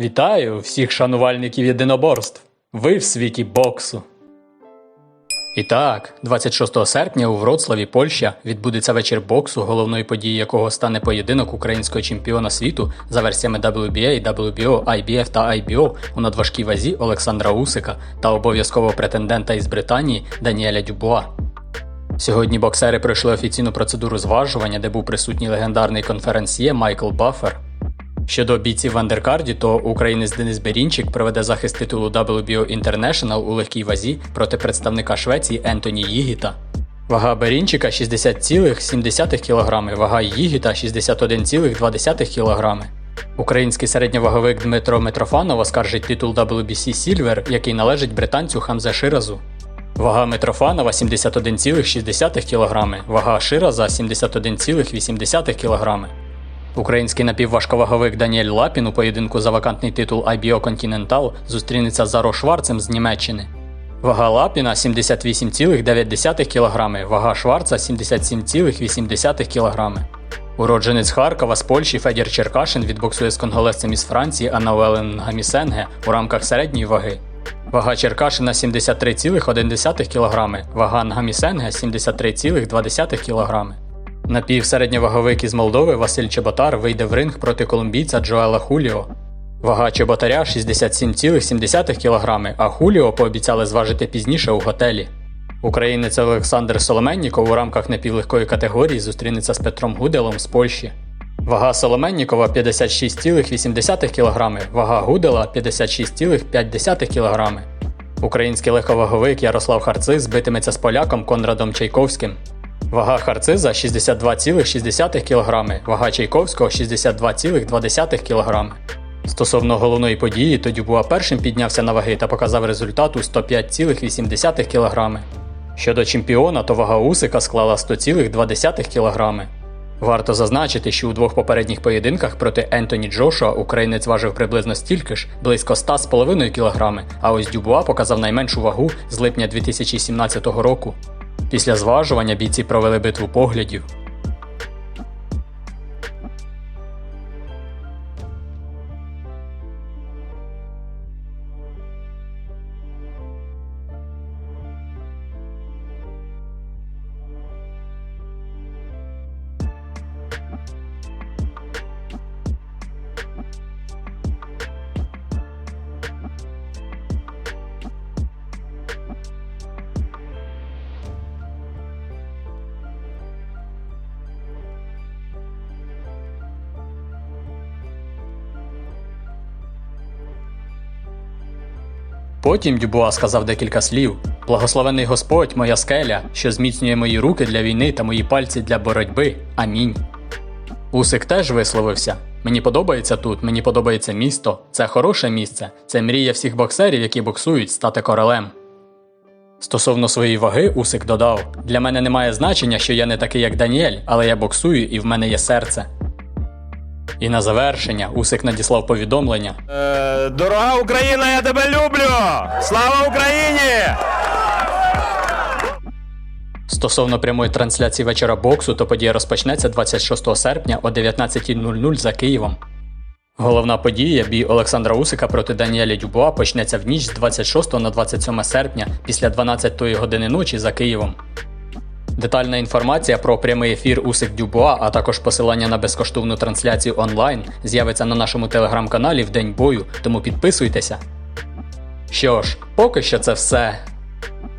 Вітаю всіх шанувальників єдиноборств. Ви в світі боксу. І так, 26 серпня у Вроцлаві, Польща, відбудеться вечір боксу, головною подією якого стане поєдинок українського чемпіона світу за версіями WBA, WBO, IBF та IBO у надважкій вазі Олександра Усика та обов'язкового претендента із Британії Даніеля Дюбуа. Сьогодні боксери пройшли офіційну процедуру зважування, де був присутній легендарний конференсьє Майкл Баффер. Щодо бійців в андеркарді, то українець Денис Берінчик проведе захист титулу WBO International у легкій вазі проти представника Швеції Ентоні Їгіта. Вага Берінчика 60,7 кг, вага Їгіта 61,2 кг. Український середньоваговик Дмитро Митрофанов оскаржить титул WBC Silver, який належить британцю Хамзе Ширазу. Вага Митрофанова 71,6 кг, вага Шираза 71,8 кг. Український напівважковаговик Даніель Лапін у поєдинку за вакантний титул IBO Continental зустрінеться з Заро Шварцем з Німеччини. Вага Лапіна 78,9 кг, вага Шварца 77,8 кг. Уродженець Харкова з Польщі Федір Черкашин відбоксує з конголезцем із Франції Анауелен Гамісенге у рамках середньої ваги. Вага Черкашина 73,1 кг, вага Нгамісенге 73,2 кг. Напівсередньоваговик із Молдови Василь Чеботар вийде в ринг проти колумбійця Джоела Хуліо. Вага Чеботаря 67,7 кг, а Хуліо пообіцяли зважити пізніше у готелі. Українець Олександр Соломенніков у рамках напівлегкої категорії зустрінеться з Петром Гуделом з Польщі. Вага Соломеннікова 56,8 кг, вага Гудела 56,5 кг. Український легковаговик Ярослав Харциз битиметься з поляком Конрадом Чайковським. Вага Харциза 62,6 кг, вага Чайковського 62,2 кг. Стосовно головної події, то Дюбуа першим піднявся на ваги та показав результат у 105,8 кг. Щодо чемпіона, то вага Усика склала 100,2 кг. Варто зазначити, що у двох попередніх поєдинках проти Ентоні Джошуа українець важив приблизно стільки ж, близько 100,5 кг, а ось Дюбуа показав найменшу вагу з липня 2017 року. Після зважування бійці провели битву поглядів. Потім Дюбуа сказав декілька слів: Благословений Господь, моя скеля, що зміцнює мої руки для війни та мої пальці для боротьби. Амінь. Усик теж висловився. Мені подобається тут, мені подобається місто, це хороше місце, це мрія всіх боксерів, які боксують, стати королем. Стосовно своєї ваги, Усик додав: Для мене немає значення, що я не такий, як Даніель, але я боксую і в мене є серце. І на завершення Усик надіслав повідомлення, Е, дорога Україна, я тебе люблю! Слава Україні! Стосовно прямої трансляції вечора боксу, то подія розпочнеться 26 серпня о 19.00 за Києвом. Головна подія бій Олександра Усика проти Даніеля Дюбуа почнеться в ніч з 26 на 27 серпня після 12 години ночі за Києвом. Детальна інформація про прямий ефір Усик Дюбуа, а також посилання на безкоштовну трансляцію онлайн з'явиться на нашому телеграм-каналі в день бою, тому підписуйтеся. Що ж, поки що це все.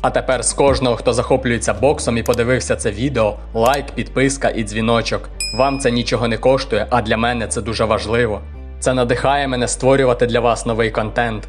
А тепер з кожного, хто захоплюється боксом і подивився це відео, лайк, підписка і дзвіночок. Вам це нічого не коштує, а для мене це дуже важливо. Це надихає мене створювати для вас новий контент.